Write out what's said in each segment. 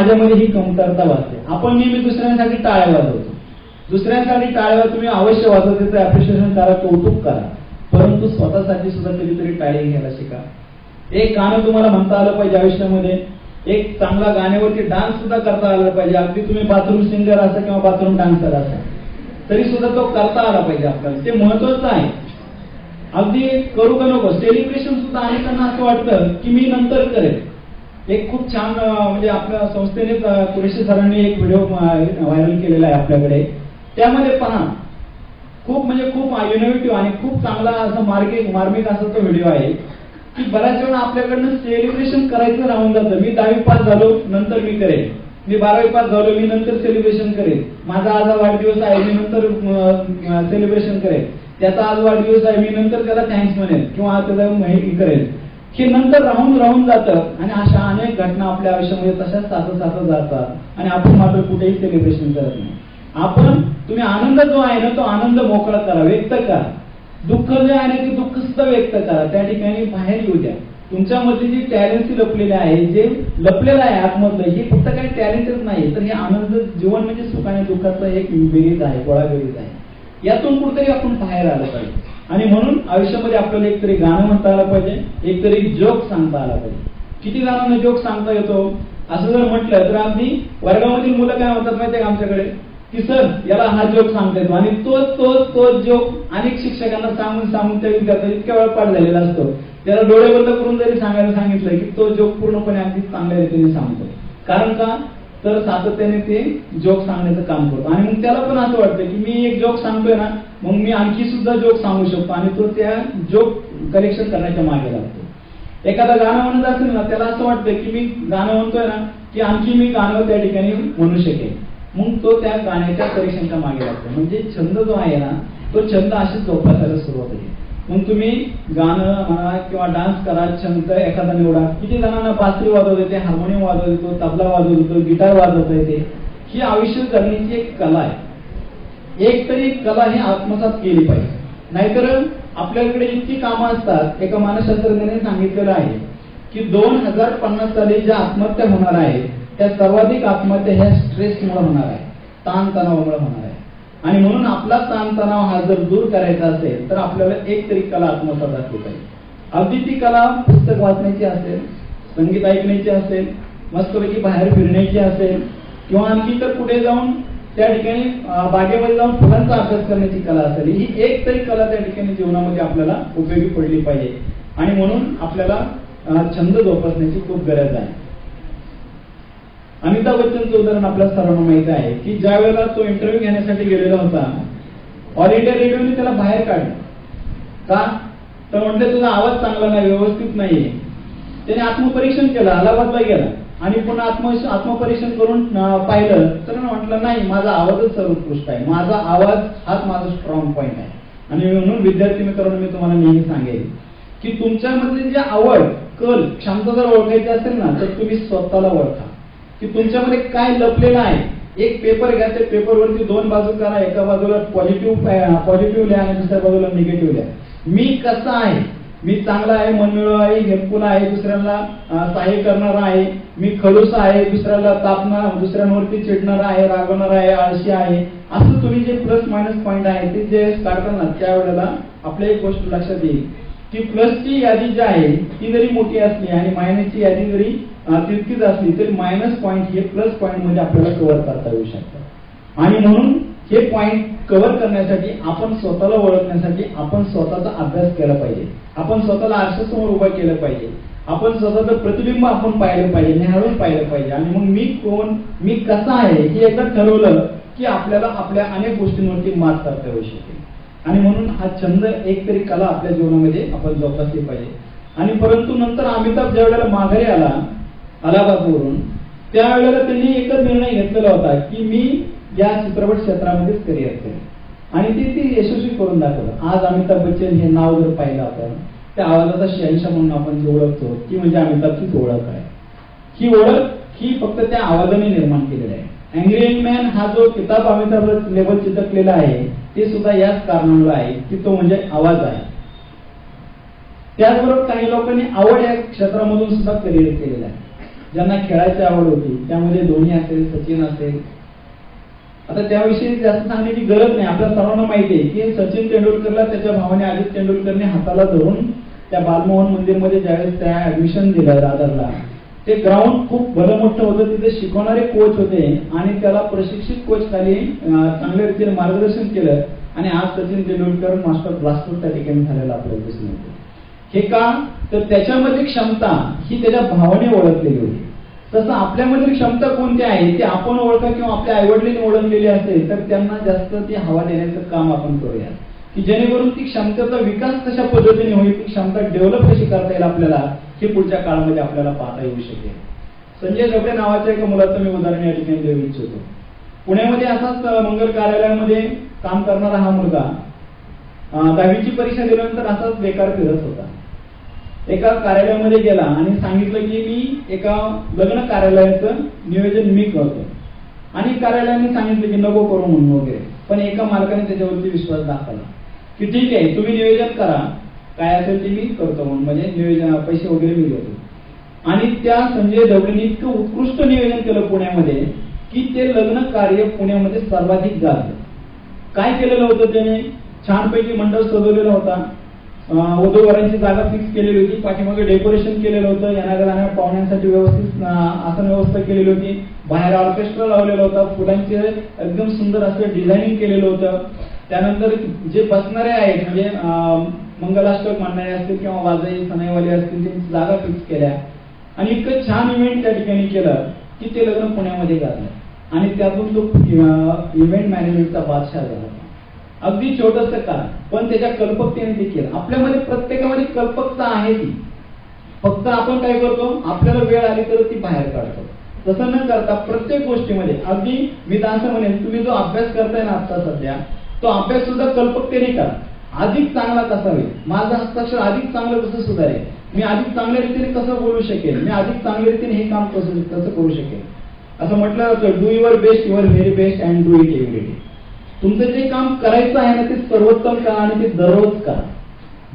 माझ्यामध्ये ही कमतरता वाचते आपण नेहमी दुसऱ्यांसाठी टाळ्या वाजवतो. दुसऱ्यांसाठी टाळ्यावर तुम्ही अवश्य वाजवते तर अप्रिशिएशन करा कौतुक करा. परंतु स्वतःसाठी सुद्धा कधीतरी टाळी घ्यायला शिका. एक गाणं तुम्हाला म्हणता आलं पाहिजे आयुष्यामध्ये. एक चांगला गाण्यावरती डान्स सुद्धा करता आला पाहिजे. अगदी तुम्ही बाथरूम सिंगर असा किंवा बाथरूम डान्सर असा. तरी सुद्धा तो करता आला पाहिजे आपल्याला. ते महत्वाचं आहे. अगदी करू का नको? सेलिब्रेशन सुद्धा अनेकांना असं वाटतं की मी नंतर करेल एक खूप छान म्हणजे आपल्या संस्थेने कुरेशी सरांनी एक व्हिडिओ व्हायरल केलेला आहे आपल्याकडे. त्यामध्ये पहा खूप म्हणजे खूप इनोव्हेटिव्ह आणि खूप चांगला असं मार्गिक मार्मिक असा तो व्हिडिओ आहे. की बऱ्याच वेळा आपल्याकडनं सेलिब्रेशन करायचं राहून जातं. मी दहावी पास झालो नंतर मी करेन. मी बारावी पास झालो मी नंतर सेलिब्रेशन करेन. माझा आज वाढदिवस आहे मी नंतर सेलिब्रेशन करेन. त्याचा आज वाढदिवस आहे मी नंतर त्याला थँक्स म्हणेन किंवा त्याला माहिती करेन. हे नंतर राहून राहून जातं आणि अशा अनेक घटना आपल्या आयुष्यामध्ये तशाच साधं साधं जातात आणि आपण मात्र कुठेही सेलिब्रेशन करत नाही. आपण तुम्ही आनंद जो आहे ना तो आनंद मोकळा करा व्यक्त करा. दुःख जे आहे ना ते दुःख सुद्धा व्यक्त करा. त्या ठिकाणी बाहेर येऊ द्या. तुमच्यामध्ये जी टॅलेंट लपलेले आहे जे लपलेलं आहे आतमधलं हे फक्त काही टॅलेंटच नाही तर हे आनंद जीवन म्हणजे सुख आणि दुःखाचं एक बेरीज आहे गोळा बेरीज आहे. यातून कुठेतरी आपण बाहेर आलं पाहिजे. आणि म्हणून आयुष्यामध्ये आपल्याला एकतरी गाणं म्हणता आलं पाहिजे एकतरी जोक सांगता आला पाहिजे. किती जणांना जोक सांगता येतो? असं जर म्हटलं तर आम्ही वर्गामधील मुलं काय म्हणतात माहितीये का आमच्याकडे? की सर याला हा जोक सांगता येतो. आणि तोच तोच तोच जोक अनेक शिक्षकांना सांगून सांगून त्या विद्यार्थ्यांना इतक्या वेळा पाठ झालेला असतो. त्याला डोळे बंद करून जरी सांगायला सांगितलं की तो जोक पूर्णपणे अगदी चांगल्या रीतीने सांगतो कारण का? तर सातत्याने ते जोक सांगण्याचं काम करतो. आणि मग त्याला पण असं वाटतं की मी एक जोक सांगतोय ना मग मी आणखी सुद्धा जोक सांगू शकतो आणि तो त्या जोक कलेक्शन करण्याच्या मागे लागतो. एखादा गाणं म्हणत असेल ना त्याला असं वाटतं की मी गाणं म्हणतोय ना की आणखी मी गाणं त्या ठिकाणी म्हणू शकेन. मग तो त्या गाण्याच्या कलेक्शनच्या मागे लागतो. म्हणजे छंद जो आहे ना तो छंद अशीच जोपासायला सुरुवात होते. मग तुम्ही गाणं म्हणा किंवा डान्स करा छंद एखादा निवडा. किती जणांना बासरी वाजवत येते हार्मोनियम वाजवत येतो तबला वाजवत येतो गिटार वाजवता येते. ही आयुष्य जगण्याची एक कला आहे. एक तरी कला ही आत्मसात केली पाहिजे. नाहीतर आपल्याकडे इतकी कामं असतात. एका मानसशास्त्रज्ञाने सांगितलेलं आहे की दोन हजार पन्नास साली ज्या आत्महत्या होणार आहेत त्या सर्वाधिक आत्महत्या ह्या स्ट्रेसमुळे होणार आहे ताणतणावामुळे होणार आहे आणि म्हणून आपला ताणतणाव हा जर दूर करायचा असेल तर आपल्याला एक तरी कला आत्मसात असली पाहिजे. अगदी ती कला पुस्तक वाचण्याची असेल संगीत ऐकण्याची असेल मस्तपैकी बाहेर फिरण्याची असेल किंवा आणखी तर पुढे जाऊन त्या ठिकाणी बागेमध्ये जाऊन फुलांचा अभ्यास करण्याची कला असेल ही एक तरी कला त्या ठिकाणी जीवनामध्ये आपल्याला उपयोगी पडली पाहिजे. आणि म्हणून आपल्याला छंद जोपासण्याची खूप गरज आहे. अमिताभ बच्चनचं उदाहरण आपल्या सर्वांना माहीत आहे की ज्या वेळेला तो इंटरव्ह्यू घेण्यासाठी गेलेला होता ऑल इंडिया रेडिओने त्याला बाहेर काढलं. का? तर म्हटलं तुझा आवाज चांगला नाही व्यवस्थित नाहीये. त्याने आत्मपरीक्षण केलं अलाहाबादला गेला. आणि पुन्हा आत्म आत्मपरीक्षण करून पाहिलं. तर म्हटलं नाही माझा आवाजच सर्वोत्कृष्ट आहे. माझा आवाज हाच माझा स्ट्रॉंग पॉईंट आहे. आणि म्हणून विद्यार्थी मित्रांनो मी तुम्हाला नेहमी सांगेल की तुमच्यामधली जी आवड कल क्षमता जर ओळखायची असेल ना तर तुम्ही स्वतःला ओळखा. की तुमच्यामध्ये काय लपलेलं आहे? एक पेपर घ्या त्या पेपरवरती दोन बाजू करा. एका बाजूला पॉझिटिव्ह पॉझिटिव्ह लिहा आणि दुसऱ्या बाजूला निगेटिव्ह लिहा. मी कसा आहे? मी चांगला आहे मनमिळव आहे हेल्पफुल आहे दुसऱ्यांना सहाय्य करणारा आहे. मी खडूस आहे दुसऱ्याला तापणार दुसऱ्यांवरती चिडणार आहे रागवणार आहे आळशी आहे. असं तुम्ही जे प्लस मायनस पॉईंट आहे ते जे काढताना त्यावेळेला आपल्या एक गोष्ट लक्षात येईल. की प्लसची यादी जी आहे ती जरी मोठी असली आणि मायनसची यादी जरी तितकीच असली तरी मायनस पॉईंट हे प्लस पॉईंटमध्ये आपल्याला कव्हर करता येऊ शकतात आणि म्हणून हे पॉईंट कव्हर करण्यासाठी आपण स्वतःला ओळखण्यासाठी आपण स्वतःचा अभ्यास केला पाहिजे. आपण स्वतःला आरशासमोर उभं केलं पाहिजे. आपण स्वतःचं प्रतिबिंब आपण पाहिलं पाहिजे निहाळून पाहिलं पाहिजे. आणि मग मी कोण मी कसा आहे हे एकदा ठरवलं की आपल्याला आपल्या अनेक गोष्टींवरती मात करता येऊ शकेल. आणि म्हणून हा छंद एक तरी कला आपल्या जीवनामध्ये आपण जोपासली पाहिजे. आणि परंतु नंतर अमिताभ ज्या वेळेला माघारी आला अलाहाबादवरून त्यावेळेला त्यांनी एकच निर्णय घेतलेला होता की मी या चित्रपट क्षेत्रामध्येच करिअर करेन. आणि ते ती यशस्वी करून दाखवलं. आज अमिताभ बच्चन हे नाव जर पाहिलं आपण त्या आवाजाचा शहनशाह म्हणून आपण जे ओळखतो ती म्हणजे अमिताभचीच ओळख आहे. ही ओळख ही फक्त त्या आवाजाने निर्माण केलेली आहे. अँग्रियन मॅन हा जो किताब अमिताभ लेबल चिटकलेला आहे ते सुद्धा याच कारणामुळे आहे की तो म्हणजे आवाज आहे. त्याचबरोबर काही लोकांनी आवड या क्षेत्रामधून सुद्धा करिअर केलेलं आहे. ज्यांना खेळायची आवड होती त्यामध्ये धोनी असेल सचिन असेल. आता त्याविषयी जास्त सांगण्याची गरज नाही. आपल्या सर्वांना माहिती आहे की सचिन तेंडुलकरला त्याच्या भावाने अजित तेंडुलकरने हाताला धरून त्या बालमोहन मंदिरमध्ये ज्यावेळेस त्या ऍडमिशन दिलं दादरला ते ग्राउंड खूप भलं मोठं होतं. तिथे शिकवणारे कोच होते आणि त्याला प्रशिक्षित कोच खाली चांगल्या रीतीने मार्गदर्शन केलं. आणि आज सचिन तेंडुलकर मास्टर ब्लास्टर त्या ठिकाणी झालेला आपल्याला दिसून येतो. हे का? तर त्याच्यामध्ये क्षमता ही त्याच्या भावाने ओळखलेली होती. तसं आपल्यामधील क्षमता कोणती आहे? ते आपण ओळखा किंवा आपल्या आईवडिलांनी ओळखलेली असेल तर त्यांना जास्त ती हवा देण्याचं काम आपण करूया की जेणेकरून ती क्षमतेचा विकास कशा पद्धतीने होईल ती क्षमता डेव्हलप कशी करता येईल आपल्याला हे पुढच्या काळामध्ये आपल्याला पाहता येऊ शकेल. संजय जोगडे नावाच्या एका मुलाचं मी उदाहरण या ठिकाणी देऊ इच्छितो. पुण्यामध्ये असाच मंगल कार्यालयामध्ये काम करणारा हा मुलगा दहावीची परीक्षा दिल्यानंतर असाच बेकार फिरत होता. एका कार्यालयामध्ये गेला आणि सांगितलं की मी एका लग्न कार्यालयाचं नियोजन मी करतो. आणि कार्यालयाने सांगितलं की नको करू म्हणून वगैरे. पण एका मालकाने त्याच्यावरती विश्वास दाखवला. की ठीक आहे तुम्ही नियोजन करा. काय असेल ते मी करतो म्हणून. म्हणजे नियोजन पैसे वगैरे मी देतो. आणि त्या संजय दवडेने इतकं उत्कृष्ट नियोजन केलं पुण्यामध्ये की ते लग्न कार्य पुण्यामध्ये सर्वाधिक झालं. काय केलेलं होतं त्याने? छानपैकी मंडळ सजवलेला होता. वधूवरांची जागा फिक्स केलेली होती. पाठीमागे डेकोरेशन केलेलं होतं. येणाऱ्या जाणाऱ्या पाहुण्यांसाठी व्यवस्थित आसन व्यवस्था केलेली होती. बाहेर ऑर्केस्ट्रा लावलेला होता. फुलांचे एकदम सुंदर असं डिझायनिंग केलेलं होतं. त्यानंतर जे बसणारे आहेत म्हणजे मंगलाष्टक मांडणारे असतील किंवा वाजई सनाईवाले असतील त्यांची जागा फिक्स केल्या. आणि इतकं छान इव्हेंट त्या ठिकाणी केलं की ते लग्न पुण्यामध्ये गाजलं आणि त्यातून तो इव्हेंट मॅनेजमेंटचा बादशाह झाला. अगदी छोटस का पण त्याच्या कल्पकतेने देखील आपल्यामध्ये प्रत्येकामध्ये कल्पकता आहे ती. फक्त आपण काय करतो? आपल्याला वेळ आली तर ती बाहेर काढतो. तसं न करता प्रत्येक गोष्टीमध्ये अगदी मी तर असं म्हणेन तुम्ही जो अभ्यास करताय ना आता सध्या तो अभ्यास सुद्धा कल्पकतेने करा. अधिक चांगला कसा होईल? माझं हस्ताक्षर अधिक चांगलं कसं सुधारेल? मी अधिक चांगल्या रीतीने कसं बोलू शकेल? मी अधिक चांगल्या रीतीने हे काम कसं कसं करू शकेल? असं म्हटलं जातं do your best your very best and do it every day तुमचं जे काम करायचं आहे ना ते सर्वोत्तम करा आणि ते दररोज करा.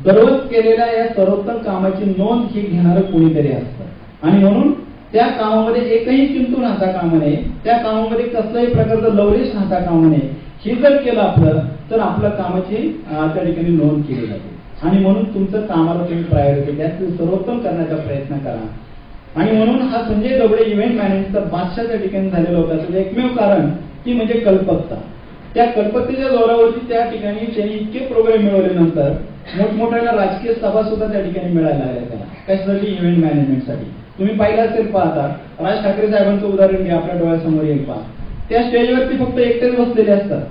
दररोज केलेल्या या सर्वोत्तम कामाची नोंद ही घेणारं कोणीतरी असतं. आणि म्हणून त्या कामामध्ये एकही चिंतू राहता कामा नये त्या कामामध्ये कसल्याही प्रकारचं लवरेज राहता कामा नये हे जर केलं आपलं तर आपल्या कामाची त्या ठिकाणी नोंद केली जाते. आणि म्हणून तुमचं कामाला तुम्ही प्रायोरिटी द्या सर्वोत्तम करण्याचा प्रयत्न करा. आणि म्हणून हा संजय दबडे इव्हेंट मॅनेजरचा बादशाह त्या ठिकाणी झालेला होता. त्याचं एकमेव कारण ती म्हणजे कल्पकता. त्या कल्पतेच्या जोरावरती त्या ठिकाणी त्यांनी इतके प्रोग्राम मिळवल्यानंतर मोठमोठ्या राजकीय सभा सुद्धा त्या ठिकाणी मिळायला लागल्या त्याला. स्पेशली इव्हेंट मॅनेजमेंटसाठी तुम्ही पाहिलं असेल पाहता राज ठाकरे साहेबांचं उदाहरण घ्या आपल्या डोळ्यासमोर येईल पहा. त्या स्टेजवरती फक्त एकटेच बसलेले असतात.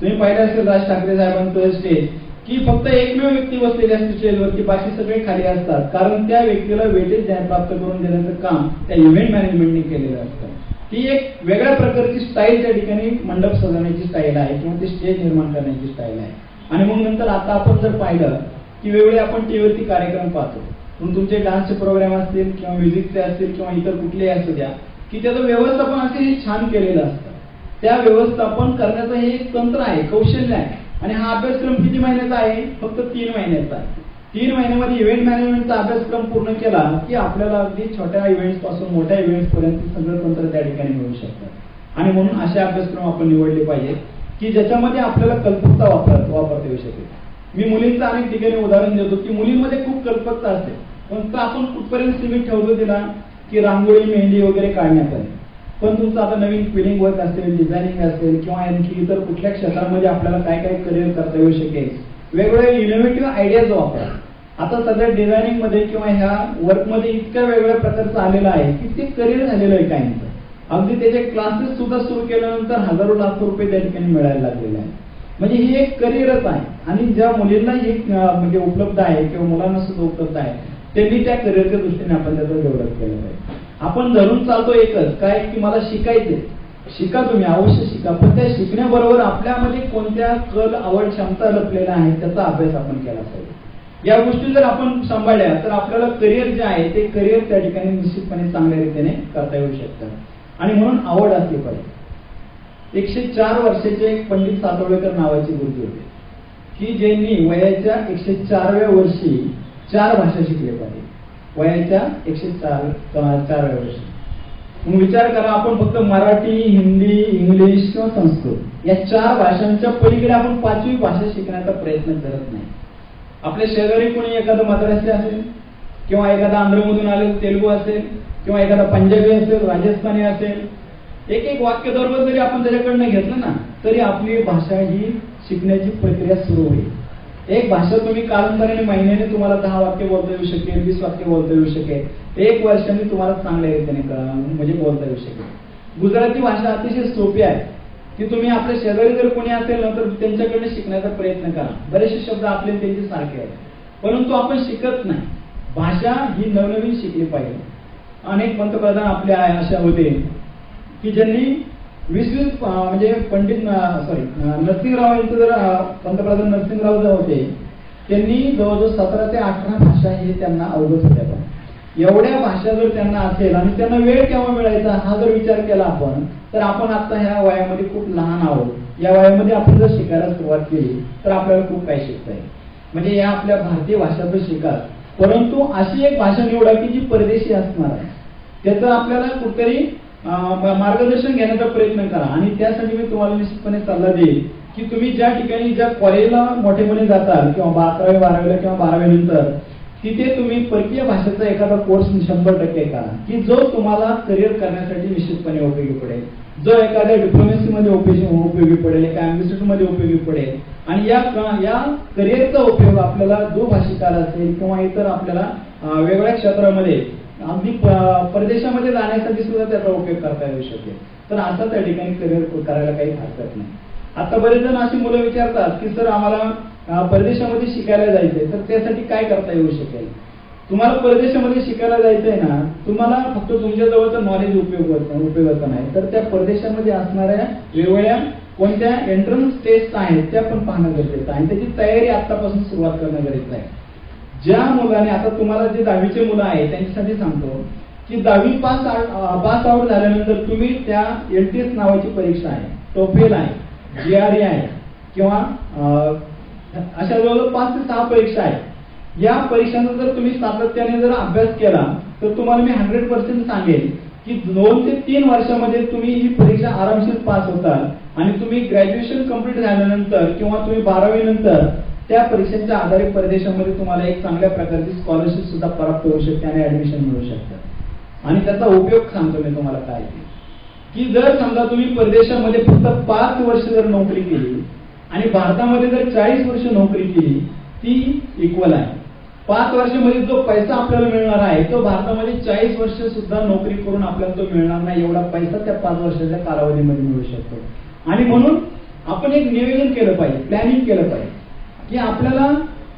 तुम्ही पाहिलं असेल राज ठाकरे साहेबांचं स्टेज की फक्त एकमेव व्यक्ती बसलेली असते स्टेजवरती बाकी सगळे खाली असतात. कारण त्या व्यक्तीला वेटेज प्राप्त करून देण्याचं काम त्या इव्हेंट मॅनेजमेंटने केलेलं असतं. ही एक वेगळ्या प्रकारची स्टाईल त्या ठिकाणी मंडप सजवण्याची स्टाईल आहे किंवा ते स्टेज निर्माण करण्याची स्टाईल आहे. आणि मग नंतर आता आपण जर पाहिलं की वेगवेगळे आपण टीव्हीवरती कार्यक्रम पाहतो. पण तुमचे डान्सचे प्रोग्राम असतील किंवा म्युझिकचे असतील किंवा इतर कुठलेही असू द्या की त्याचं व्यवस्थापन असे हे छान केलेलं असतं. त्या व्यवस्थापन करण्याचं हे एक तंत्र आहे कौशल्य आहे. आणि हा अभ्यासक्रम किती महिन्याचा आहे? फक्त तीन महिन्याचा आहे. तीन महिन्यामध्ये इव्हेंट मॅनेजमेंटचा अभ्यासक्रम पूर्ण केला की आपल्याला अगदी छोट्या इव्हेंट्सपासून मोठ्या इव्हेंट्स पर्यंत सगळं तंत्र त्या ठिकाणी मिळू शकतं. आणि म्हणून असे अभ्यासक्रम आपण निवडले पाहिजे की ज्याच्यामध्ये आपल्याला कल्पकता वापर वापरता येऊ शकेल. मी मुलींचं अनेक ठिकाणी उदाहरण देतो की मुलींमध्ये खूप कल्पकता असते. पण आपण कुठपर्यंत सीमित ठेवतो तिला? की रांगोळी मेहंदी वगैरे काढण्यात काढण्यापर्यंत. पण तुमचं आता नवीन फिलिंग वर्क असेल डिझायनिंग असेल किंवा आणखी इतर कुठल्या क्षेत्रामध्ये आपल्याला काय काय करिअर करता येऊ शकेल वेगवेगळे इनोव्हेटिव्ह आयडियाज वापरा. आता सध्या डिझायनिंगमध्ये किंवा ह्या वर्कमध्ये इतक्या वेगवेगळ्या प्रकारचं आलेलं आहे की ते करिअर झालेलं आहे काहींचं. अगदी त्याचे क्लासेस सुद्धा सुरू केल्यानंतर हजारो लाखो रुपये त्या ठिकाणी मिळायला लागलेले आहे म्हणजे ही एक करिअरच आहे. आणि ज्या मुलींना हे म्हणजे उपलब्ध आहे किंवा मुलांना सुद्धा उपलब्ध आहे त्यांनी त्या करिअरच्या दृष्टीने आपण त्याचा डेव्हलप केलं पाहिजे आपण धरून चालतो एकच काय की मला शिकायचे शिका तुम्ही अवश्य शिका. पण त्या शिकण्याबरोबर आपल्यामध्ये कोणत्या कल आवड क्षमता लपलेल्या आहेत त्याचा अभ्यास आपण केला पाहिजे. या गोष्टी जर आपण सांभाळल्या तर आपल्याला करिअर जे आहे ते करिअर त्या ठिकाणी निश्चितपणे चांगल्या रीतीने करता येऊ शकतं. आणि म्हणून आवड असली पाहिजे. एकशे चार वर्षाचे एक पंडित सातवळेकर नावाचे गुरुजी होते. की ज्यांनी वयाच्या एकशे चारव्या वर्षी चार भाषा शिकले पाहिजे. वयाच्या एकशे चार चारव्या वर्षी. मग विचार करा आपण फक्त मराठी हिंदी इंग्लिश किंवा संस्कृत या चार भाषांच्या पलीकडे आपण पाचवी भाषा शिकण्याचा प्रयत्न करत नाही. आपल्या शेजारी कोणी एखादं मद्रासी असेल किंवा एखादा आंध्रमधून आले तेलुगू असेल किंवा एखादा पंजाबी असेल राजस्थानी असेल एक एक वाक्य दररोज जरी आपण त्याच्याकडनं घेतलं ना तरी आपली भाषा ही शिकण्याची प्रक्रिया सुरू होईल. एक भाषा तुम्ही कालांतराने महिन्याने तुम्हाला दहा वाक्य बोलता येऊ शकेल वीस वाक्य बोलता येऊ शकेल. एक वर्षाने तुम्हाला चांगल्या रीतीने म्हणजे बोलता येऊ शकेल. गुजराती भाषा अतिशय सोपी आहे. की तुम्ही आपल्या शेजारी जर कोणी असेल ना तर त्यांच्याकडे शिकण्याचा प्रयत्न करा. बरेचसे शब्द आपले त्यांचे सारखे आहेत. परंतु आपण शिकत नाही. भाषा ही नवनवीन शिकली पाहिजे. अनेक पंतप्रधान आपले अशा होते की ज्यांनी वीस वीस म्हणजे पंडित सॉरी नरसिंहराव यांचे जर पंतप्रधान नरसिंहराव जे होते त्यांनी जवळजवळ सतरा ते अठरा भाषा हे त्यांना अवगत होत्या पण एवढ्या भाषा जर त्यांना असेल आणि त्यांना वेळ केव्हा मिळायचा हा जर विचार केला आपण तर आपण आता ह्या वयामध्ये खूप लहान आहोत. या वयामध्ये आपण जर शिकायला सुरुवात केली तर आपल्याला खूप काही शिकता येईल. म्हणजे या आपल्या भारतीय भाषा तर परंतु अशी एक भाषा निवडा की जी परदेशी असणार आहे. त्याचं आपल्याला कुठतरी मार्गदर्शन घेण्याचा प्रयत्न करा. आणि त्यासाठी मी तुम्हाला निश्चितपणे सल्ला देईल की तुम्ही ज्या ठिकाणी ज्या कॉलेजला मोठेपणे जाताल किंवा अकरावी बारावीला किंवा बारावी नंतर तिथे तुम्ही परकीय भाषेचा एखादा कोर्स शंभर टक्के करा. की जो तुम्हाला करिअर करण्यासाठी निश्चितपणे उपयोगी पडेल. जो एखाद्या डिप्लोमसीमध्ये उपयोगी पडेल एका मध्ये उपयोगी पडेल. आणि या या करिअरचा उपयोग आपल्याला भाषिकाला असेल किंवा इतर आपल्याला वेगवेगळ्या क्षेत्रामध्ये आम्ही परदेशामध्ये जाण्यासाठी सुद्धा त्याचा उपयोग करता येऊ शकेल. तर आता त्या ठिकाणी करिअर करायला काही हरकत नाही. आता बरेच जण अशी मुलं विचारतात की सर आम्हाला परदेशामध्ये शिकायला जायचंय. तर त्यासाठी काय करता येऊ शकेल? तुम्हाला परदेशामध्ये शिकायला जायचंय ना तुम्हाला फक्त तुमच्या जवळचं नॉलेज उपयोग उपयोगाचं नाही. तर त्या परदेशामध्ये असणाऱ्या वेगवेगळ्या कोणत्या एंट्रन्स टेस्ट आहेत त्या पण पाहणं गरजेचं आहे. आणि त्याची तयारी आतापासून सुरुवात करणं गरजेचं आहे. ज्या मुलाने आता तुम्हाला जे दहावीचे मुलं आहेत त्यांच्यासाठी सांगतो की दहावी पास पास आउट झाल्यानंतर तुम्ही त्या एस नावाची परीक्षा आहे टोफेल आहे जी आर ए आहे किंवा अशा जवळ पाच ते सहा परीक्षा आहेत. या परीक्षांचा जर तुम्ही सातत्याने जर अभ्यास केला तर तुम्हाला मी हंड्रेड पर्सेंट सांगेल की दोन ते तीन वर्षामध्ये तुम्ही ही परीक्षा आरामशीर पास होता आणि तुम्ही ग्रॅज्युएशन कंप्लीट झाल्यानंतर किंवा तुम्ही बारावी नंतर त्या परीक्षेच्या आधारे परदेशामध्ये तुम्हाला एक चांगल्या प्रकारची स्कॉलरशिप सुद्धा प्राप्त होऊ शकते आणि ऍडमिशन मिळू शकतं. आणि त्याचा उपयोग सांगतो मी तुम्हाला काय की जर समजा तुम्ही परदेशामध्ये फक्त पाच वर्ष जर नोकरी केली आणि भारतामध्ये जर चाळीस वर्ष नोकरी केली ती इक्वल आहे. पाच वर्षामध्ये जो पैसा आपल्याला मिळणार आहे तो भारतामध्ये चाळीस वर्ष सुद्धा नोकरी करून आपल्याला तो मिळणार नाही एवढा पैसा त्या पाच वर्षाच्या कालावधीमध्ये मिळू शकतो. आणि म्हणून आपण एक नियोजन केलं पाहिजे प्लॅनिंग केलं पाहिजे. की आपल्याला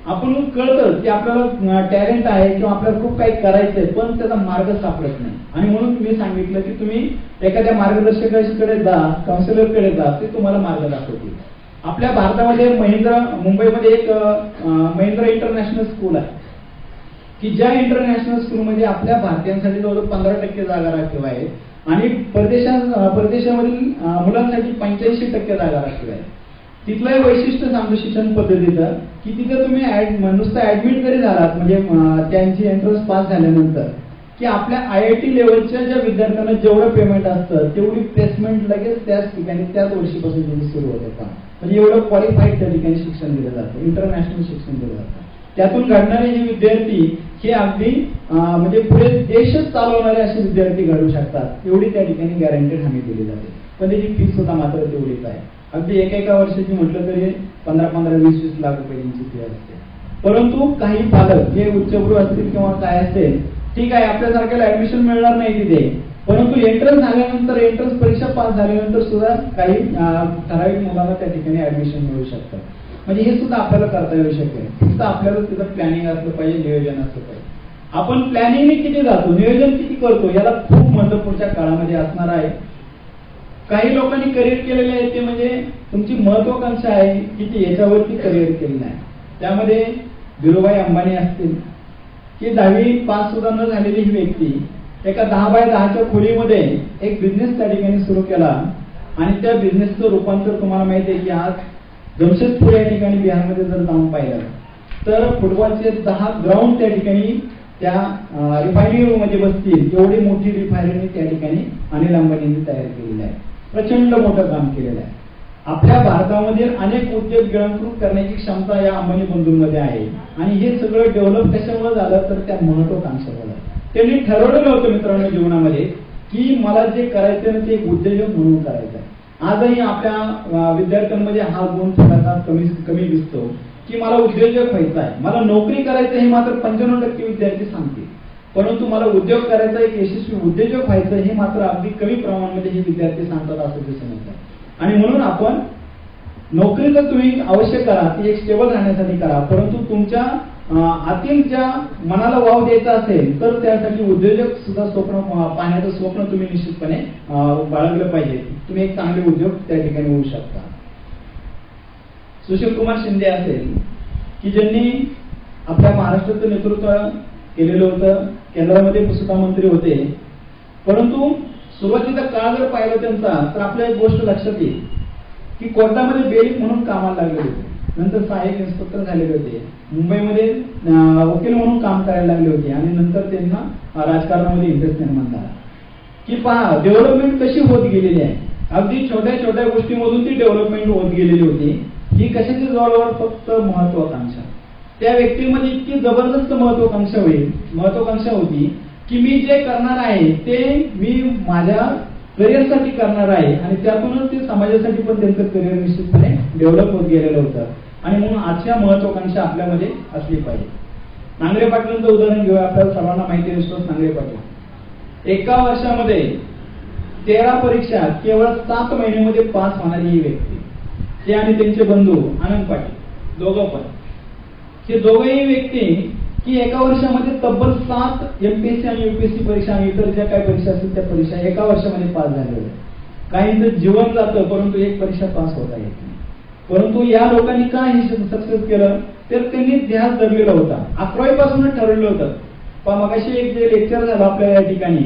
आपण कळतं की आपल्याला टॅलेंट आहे किंवा आपल्याला खूप काही करायचंय पण त्याचा मार्ग सापडत नाही. आणि म्हणून तुम्ही सांगितलं की तुम्ही एखाद्या मार्गदर्शकाकडे जा काउन्सिलरकडे जा ते तुम्हाला मार्ग दाखवतील. आपल्या भारतामध्ये महिंद्रा मुंबईमध्ये एक महिंद्रा इंटरनॅशनल स्कूल आहे. की ज्या इंटरनॅशनल स्कूलमध्ये आपल्या भारतीयांसाठी जवळ पंधरा टक्के जागा राखीव आहे. आणि परदेशात परदेशामधील मुलांसाठी पंच्याऐंशी टक्के जागा राखीव आहे. तिथलं एक वैशिष्ट्य सांगतो शिक्षण पद्धतीचं की तिथे तुम्ही नुसतं ऍडमिट जरी झालात म्हणजे त्यांची एंट्रन्स पास झाल्यानंतर की आपल्या आय आय टी लेवलच्या ज्या विद्यार्थ्यांना जेवढं पेमेंट असतं तेवढी प्लेसमेंट लगेच त्याच ठिकाणी त्याच वर्षीपासून त्यांनी सुरू होत होता म्हणजे एवढं क्वालिफाईड त्या ठिकाणी शिक्षण दिलं जातं इंटरनॅशनल शिक्षण दिलं जातं. त्यातून घडणारे जे विद्यार्थी हे अगदी म्हणजे पुढे देशच चालवणारे असे विद्यार्थी घडू शकतात एवढी त्या ठिकाणी गॅरंटेड हमी दिली जाते. पण त्याची फीस सुद्धा मात्र तेवढीच आहे. अगदी एका एका वर्षाची म्हटलं तरी पंधरा पंधरा वीस वीस लाख रुपयांची फी असते. परंतु काही पालक जे उच्चभ्रू असतील किंवा काय असेल ठीक आहे आपल्यासारख्याला ऍडमिशन मिळणार नाही तिथे. परंतु एंट्रन्स झाल्यानंतर एंट्रन्स परीक्षा पास झाल्यानंतर सुद्धा काही ठराविक मुलांना त्या ठिकाणी ऍडमिशन मिळू शकतं. म्हणजे हे सुद्धा आपल्याला करता येऊ शकेल. फक्त आपल्याला तिथं प्लॅनिंग असलं पाहिजे नियोजन असलं पाहिजे. आपण प्लॅनिंगने किती जातो नियोजन किती करतो याला खूप महत्त्व पुढच्या काळामध्ये असणार आहे. काही लोकांनी करिअर केलेले आहे ते म्हणजे तुमची महत्वाकांक्षा आहे की ती याच्यावरती करिअर केलेलं आहे. त्यामध्ये धीरूभाई अंबानी असतील की दहावी पास सुद्धा न झालेली ही व्यक्ती एका दहा बाय दहाच्या खोलीमध्ये एक बिझनेस त्या ठिकाणी सुरू केला. आणि त्या बिझनेसचं रूपांतर तुम्हाला माहिती आहे की आज जमशेदपूर या ठिकाणी बिहारमध्ये जर जाऊन पाहिलं तर फुटबॉलचे दहा ग्राउंड त्या ठिकाणी त्या रिफायनरीमध्ये बसतील. एवढी मोठी रिफायनरी त्या ठिकाणी अनिल अंबानींनी तयार केलेली आहे. प्रचंड मोठं काम केलेलं आहे. आपल्या भारतामध्ये अनेक उद्योग गिळंकृत करण्याची क्षमता या अंबानी बंधूंमध्ये आहे. आणि हे सगळं डेव्हलप कशामुळे झालं तर त्या महत्वाकांक्षामुळे. त्यांनी ठरवलेलं होतं मित्रांनो जीवनामध्ये की मला जे करायचं ना ते एक उद्योजक म्हणून करायचं आहे आजही आपल्या विद्यार्थ्यांमध्ये हा गुण थोडासा कमी कमी दिसतो की मला उद्योजक व्हायचा आहे मला नोकरी करायचं हे मात्र पंच्याण्णव टक्के विद्यार्थी सांगतील. परंतु मला उद्योग करायचा एक यशस्वी उद्योजक व्हायचं हे मात्र अगदी कमी प्रमाणामध्ये हे विद्यार्थी सांगतात असं दिसून येतं आणि म्हणून आपण नोकरी तर तुम्ही अवश्य करा ती एक स्टेबल राहण्यासाठी करा परंतु तुमच्या आतील ज्या मनाला वाव द्यायचा असेल तर त्यासाठी उद्योजक सुद्धा स्वप्न पाहण्याचं स्वप्न तुम्ही निश्चितपणे बाळगलं पाहिजे. तुम्ही एक चांगले उद्योग त्या ठिकाणी होऊ शकता. सुशील कुमार शिंदे असेल की ज्यांनी आपल्या महाराष्ट्राचं नेतृत्व केलेलं होतं. केंद्रामध्ये सुद्धा मंत्री होते. परंतु सुरुवातीचा काळ जर पाहिला त्यांचा तर आपल्या एक गोष्ट लक्षात येईल की कोर्टामध्ये बेरीक म्हणून कामाला लागले होते. नंतर सहाय्यक इन्स्पेक्टर झालेले होते. मुंबईमध्ये वकील म्हणून काम करायला लागले होते. आणि नंतर त्यांना राजकारणामध्ये इंटरेस्ट निर्माण झाला. की पहा डेव्हलपमेंट कशी होत गेलेली आहे? अगदी छोट्या छोट्या गोष्टीमधून ती डेव्हलपमेंट होत गेलेली होती. ही कशाची जवळजवळ फक्त महत्वाकांक्षा? त्या व्यक्तीमध्ये इतकी जबरदस्त महत्वाकांक्षा होईल. महत्वाकांक्षा होती की मी जे करणार आहे ते मी माझ्या करिअरसाठी करणार आहे आणि त्यातूनच ते समाजासाठी पण त्यांचं करिअर निश्चितपणे डेव्हलप होत गेलेलं होतं. आणि म्हणून आजच्या महत्वाकांक्षा आपल्यामध्ये असली पाहिजे. नांगरे पाटलांचं उदाहरण घेऊया. आपल्याला सर्वांना माहिती नसतो नांगरे पाटील. एका वर्षामध्ये तेरा परीक्षा केवळ सात महिन्यामध्ये पास होणारी ही व्यक्ती. ते आणि त्यांचे बंधू आनंद पाटील दोघं पण. हे दोघेही व्यक्ती की एका वर्षामध्ये तब्बल सात एमपीएससी आणि युपीएससी परीक्षा आणि इतर ज्या काही परीक्षा असतील त्या परीक्षा एका वर्षामध्ये पास झालेल्या होत्या काहींचं जीवन जातं परंतु एक परीक्षा पास होता येत नाही. परंतु या लोकांनी काय हे सक्सेस केलं? तर त्यांनी ध्यास धरलेला होता. अकरावी पासूनच ठरवलं होतं. पण मगाशी एक जे लेक्चर झालं आपल्या या ठिकाणी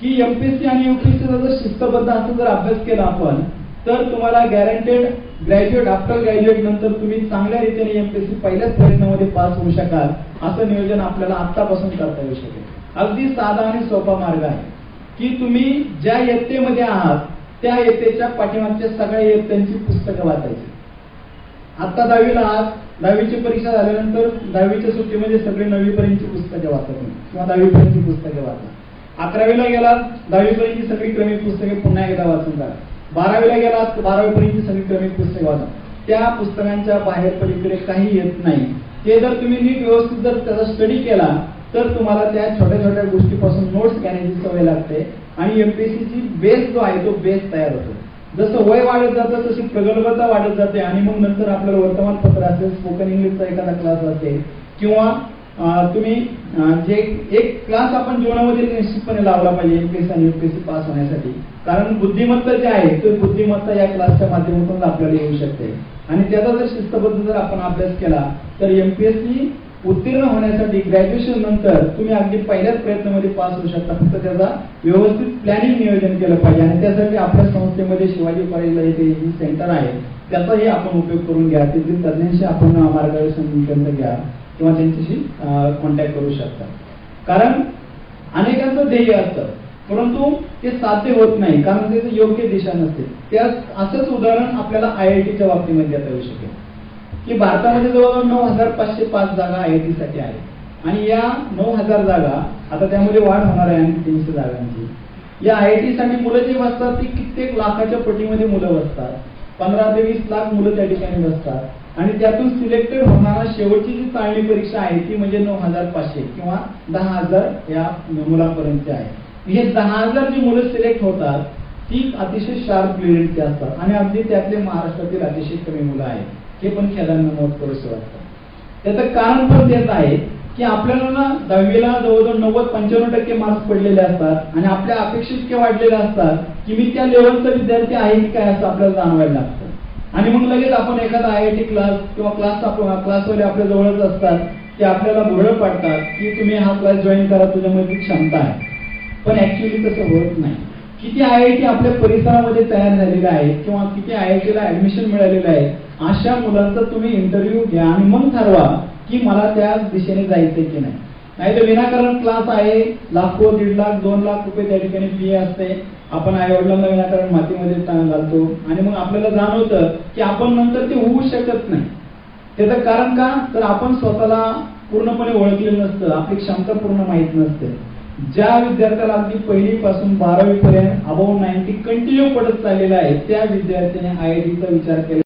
की एमपीएससी आणि युपीएससीचा जर शिस्तबद्ध असं जर अभ्यास केला आपण तर तुम्हाला गॅरंटेड ग्रॅज्युएट आफ्टर ग्रॅज्युएट नंतर तुम्ही चांगल्या रीतीने एमपीएससी पहिल्याच प्रयत्नामध्ये पास होऊ शकाल असं नियोजन आपल्याला आतापासून करता येऊ शकेल. अगदी साधा आणि सोपा मार्ग आहे की तुम्ही ज्या इयत्तेमध्ये आहात त्या इयत्तेच्या पाठीमागच्या सगळ्या इयत्तेची पुस्तकं वाचायची. आता दहावीला आहात दहावीची परीक्षा झाल्यानंतर दहावीच्या सुट्टीमध्ये सगळी नववीपर्यंतची पुस्तके वाचा किंवा दहावीपर्यंतची पुस्तके वाचा. अकरावीला गेलात दहावीपर्यंतची सगळी क्रमिक पुस्तके पुन्हा एकदा वाचून काढा बारावीला गेलात बारावीपर्यंत सगळी क्रमिक पुस्तके वाचा. त्या पुस्तकांच्या बाहेर पलीकडे काही येत नाही. ते जर तुम्ही नीट व्यवस्थित जर त्याचा स्टडी केला तर तुम्हाला त्या छोट्या छोट्या गोष्टीपासून नोट्स घेण्याची सवय लागते आणि एमपीएससीची बेस जो आहे तो बेस तयार होतो. जसं वय वाढत जातं तशी प्रगल्भता वाढत जाते आणि मग नंतर आपल्याला वर्तमानपत्र असेल स्पोकन इंग्लिशचा एखादा क्लास असेल किंवा तुम्ही जे एक क्लास आपण जीवनामध्ये निश्चितपणे लावला पाहिजे एमपीएससी आणि युपीएससी पास होण्यासाठी कारण बुद्धिमत्ता जे आहे ते बुद्धिमत्ता या क्लासच्या माध्यमातून आपल्याला येऊ शकते. आणि त्याचा जर शिस्तबद्ध जर आपण अभ्यास केला तर एमपीएससी उत्तीर्ण होण्यासाठी ग्रॅज्युएशन नंतर तुम्ही अगदी पहिल्याच प्रयत्नामध्ये पास होऊ शकता. फक्त त्याचा व्यवस्थित प्लॅनिंग नियोजन केलं पाहिजे. आणि त्यासाठी आपल्या संस्थेमध्ये शिवाजी कॉलेजला इथे जी सेंटर आहे. त्याचाही आपण उपयोग करून घ्या. तेथील तज्ञांशी आपण मार्गदर्शन केंद्र घ्या किंवा त्यांच्याशी कॉन्टॅक्ट करू शकता. कारण अनेकांचं ध्येय असतं. परंतु ते साध्य होत नाही कारण त्याचं योग्य दिशा नसते. त्या असंच उदाहरण आपल्याला आय आय टीच्या बाबतीमध्ये देता येऊ शकेल. की भारतामध्ये जवळजवळ नऊ हजार पाचशे पाच जागा आय आय टी साठी आहेत. आणि या नऊ हजार जागा आता त्यामध्ये वाढ होणार आहे तीनशे जागांची. या आय आय टी साठी मुलं जे बसतात ती कित्येक लाखाच्या पटीमध्ये मुलं बसतात. पंधरा ते वीस लाख मुलं त्या ठिकाणी बसतात. आणि त्यातून सिलेक्टेड होणारा शेवटची जी चांगली परीक्षा आहे ती म्हणजे नऊ हजार पाचशे किंवा दहा हजार या मुलांपर्यंत आहे. हे दहा हजार जी मुलं सिलेक्ट होतात ती अतिशय शार्प ब्रिलियंटची असतात. आणि अगदी त्यातले महाराष्ट्रातील अतिशय कमी मुलं आहेत. हे पण खेळांना नमूद करूसे वाटतं. त्याचं कारण पण तेच आहे की आपल्याला ना दहावीला जवळजवळ नव्वद पंच्याण्णव टक्के मार्क्स पडलेले असतात आणि आपल्या अपेक्षा इतके वाढलेले असतात की मी त्या लेवलचा विद्यार्थी आहे की काय असं आपल्याला जाणवायला लागतं. आणि मग लगेच आपण एखादा आय आय टी क्लास किंवा क्लास क्लासवाले आपल्या जवळच असतात की आपल्याला भोळं पाडतात की तुम्ही हा क्लास जॉईन करा तुझ्यामध्ये क्षमता आहे. पण ऍक्च्युली तसं होत नाही. किती आय आय टी आपल्या परिसरामध्ये तयार झालेल्या आहे किंवा किती आय आय टीला ऍडमिशन मिळालेलं आहे अशा मुलांचा तुम्ही इंटरव्ह्यू घ्या आणि मग ठरवा की मला त्या दिशेने जायचंय की नाही. नाही तर विनाकारण क्लास आहे लाखो दीड लाख दोन लाख रुपये त्या ठिकाणी फी असते. आपण आई वडिलांना विनाकारण मातीमध्ये घालतो आणि मग आपल्याला जाणवतं की आपण नंतर ते होऊ शकत नाही. त्याचं कारण का? तर आपण स्वतःला पूर्णपणे ओळखलेलं नसतं आपली क्षमता पूर्ण माहीत नसते. ज्या विद्यार्थ्याला अगदी पहिली पासून बारावी पर्यंत अबाव नाईन्टी कंटिन्यू पडत चाललेला आहे त्या विद्यार्थ्याने आय आय टीचा विचार केला.